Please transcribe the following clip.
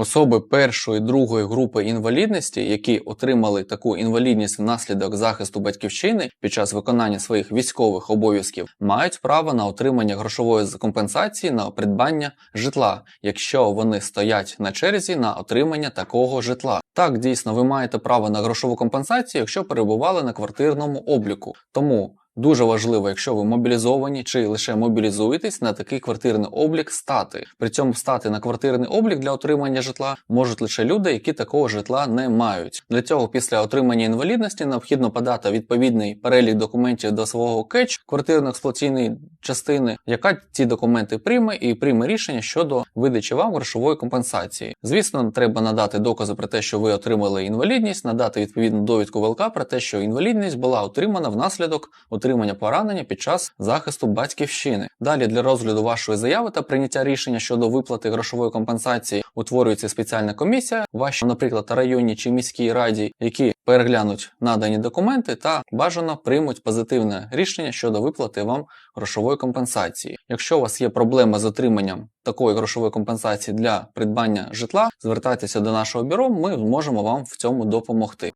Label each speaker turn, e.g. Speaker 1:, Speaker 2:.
Speaker 1: Особи першої другої групи інвалідності, які отримали таку інвалідність внаслідок захисту батьківщини під час виконання своїх військових обов'язків, мають право на отримання грошової компенсації на придбання житла, якщо вони стоять на черзі на отримання такого житла. Так, дійсно, ви маєте право на грошову компенсацію, якщо перебували на квартирному обліку. Тому Дуже важливо, якщо ви мобілізовані чи лише мобілізуєтесь на такий квартирний облік стати. При цьому стати на квартирний облік для отримання житла можуть лише люди, які такого житла не мають. Для цього після отримання інвалідності необхідно подати відповідний перелік документів до свого кетч, квартирно-експлуатаційної частини, яка ці документи прийме і прийме рішення щодо видачі вам грошової компенсації. Звісно, треба надати докази про те, що ви отримали інвалідність, надати відповідну довідку ВЛК про те, що інвалідність була отримана внаслідок отримання поранення під час захисту батьківщини. Далі для розгляду вашої заяви та прийняття рішення щодо виплати грошової компенсації утворюється спеціальна комісія, ваші, наприклад, районній чи міській раді, які переглянуть надані документи та бажано приймуть позитивне рішення щодо виплати вам грошової компенсації. Якщо у вас є проблема з отриманням такої грошової компенсації для придбання житла, звертайтеся до нашого бюро, ми зможемо вам в цьому допомогти.